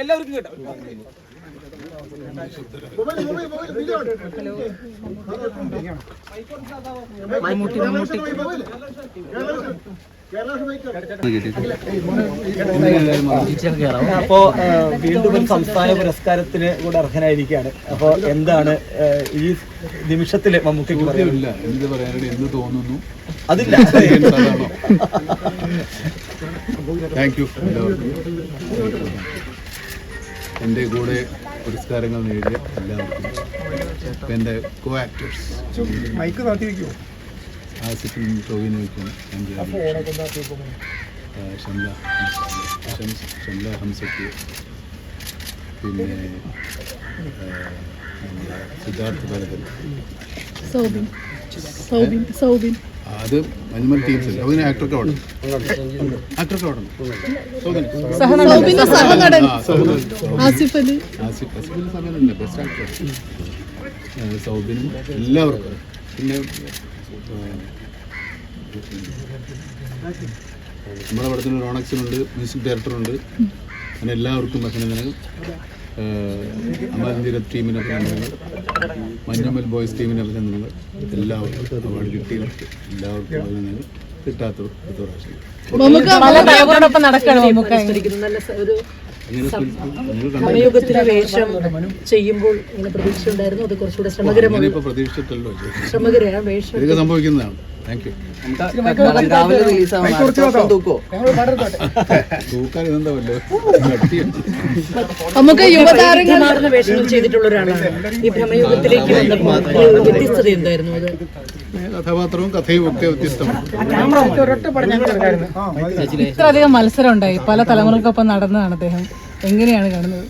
എല്ലാവർക്കും കേട്ടോ. അപ്പോ വീണ്ടും ഒരു സംസ്ഥാന പുരസ്കാരത്തിന് കൂടെ അർഹനായിരിക്കുകയാണ്. അപ്പോ എന്താണ് ഈ നിമിഷത്തിൽ മമ്മൂക്കയ്ക്ക് ഇല്ല എന്ത് പറയാനാണ് എന്ത് തോന്നുന്നു. അതില്ല. താങ്ക് യു എന്റെ കൂടെ പുരസ്കാരങ്ങൾ നേടിയ എല്ലാവർക്കും എന്റെ കോ ആക്ടേഴ്സ് ആസിഫിനും ടോവിനോയ്ക്കും എന്റെ ഷംല. ഷംല. ഹംസയ്ക്ക്. പിന്നെ സിദ്ധാർത്ഥ് സൗബിൻ. സൗബിൻ സൗബിൻ. അത് മഞ്ഞുമൽ ടീംസ് അതിന് ആക്ടർക്ക് അവാർഡ് ആക്ടർക്ക് അവാർഡ് സൗബിന്റെ സഹനടൻ. ആ ആസിഫ് അലി. ആസിഫ് ആസിഫിന് സമയമല്ല ബെസ്റ്റ് ആക്ടർ സൗബിനും എല്ലാവർക്കും. പിന്നെ നമ്മുടെ പടത്തിന് റോണക്സിനുണ്ട് മ്യൂസിക് ഡയറക്ടറുണ്ട്. അങ്ങനെ എല്ലാവർക്കും അഭിനന്ദനങ്ങൾ. അമരന്തിര ടീമിനൊക്കെ അഭിനന്ദനങ്ങൾ മഞ്ഞമ്മൽ ബോയ്സ് ടീമിനൊക്കെ അഭിനന്ദനങ്ങൾ എല്ലാവർക്കും അവാർഡ് കിട്ടിയ എല്ലാവർക്കും അങ്ങനെ നിങ്ങൾ കണ്ടു. സമയയുഗത്തിലെ വേഷം ചെയ്യുമ്പോൾ ഇങ്ങനെ പ്രതീക്ഷ ഉണ്ടായിരുന്നു അത് കുറച്ചുകൂടെ ശ്രമകരമാണ് ശ്രമകരമാണ് വേഷം സംഭവിക്കുന്നതാണ്. താങ്ക് യു രാവിലെ റിലീസ് തൂക്കോ? തൂക്കാൻ നമുക്ക് യുവതാരങ്ങൾ വേഷങ്ങൾ ചെയ്തിട്ടുള്ള ഒരാളാണ്. ഈ ഭ്രമയുഗത്തിലേക്ക് വന്നപ്പോൾ വ്യത്യസ്തത എന്തായിരുന്നു അത്? കഥാപാത്രവും കഥയും ഒക്കെ വ്യത്യസ്തമാണ് ഇത്രയധികം മത്സരം ഉണ്ടായി പല തലമുറകൾക്കൊപ്പം നടന്നതാണ് അദ്ദേഹം. എങ്ങനെയാണ് കാണുന്നത്?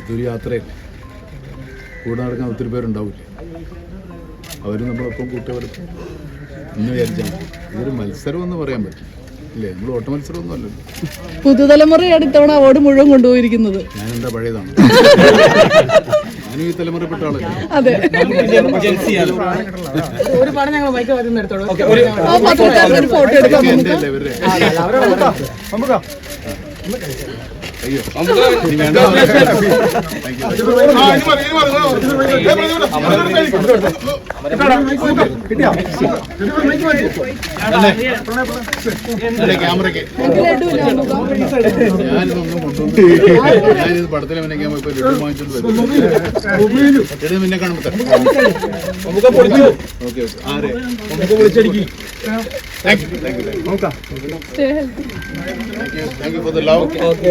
ഇതൊരു യാത്രയല്ലേ കൂടെ നടക്കാൻ ഒത്തിരി പേരുണ്ടാവില്ലേ? അവരും നമ്മളൊപ്പം കൂട്ടിയവർ എന്ന് വിചാരിച്ചാൽ മതി. ഇതൊരു മത്സരം എന്ന് പറയാൻ പറ്റും ഇല്ലേ? നമ്മൾ ഓട്ട മത്സരമൊന്നും അല്ലല്ലോ പുതുതലമുറയാണ് ഇത്തവണ അവാർഡ് മുഴുവൻ കൊണ്ടുപോയിരിക്കുന്നത്. ഞാൻ എന്താ പഴയതാണ്. ഞാനും ഈ തലമുറപ്പെട്ട ആളല്ലേ. അതെ. ഒരു പടം ഞങ്ങൾ മൈക്ക് എടുത്തോളൂ. ആ ഫോട്ടോ എടുക്കാം അല്ലേ ഇവരുടെ? അയ്യോ ക്യാമറയ്ക്ക് ഞാനിതൊന്നും കൊണ്ടുവന്നു ഞാനിത് പടത്തിൽ അഭിനയിക്കാൻ പോയപ്പോ ലഡു വാങ്ങിച്ചോണ്ട് വരും പിന്നെ കാണുമ്പോ ഓക്കെ ഓക്കെ ആരെ നമുക്ക് you thank you thank you thank you for the love okay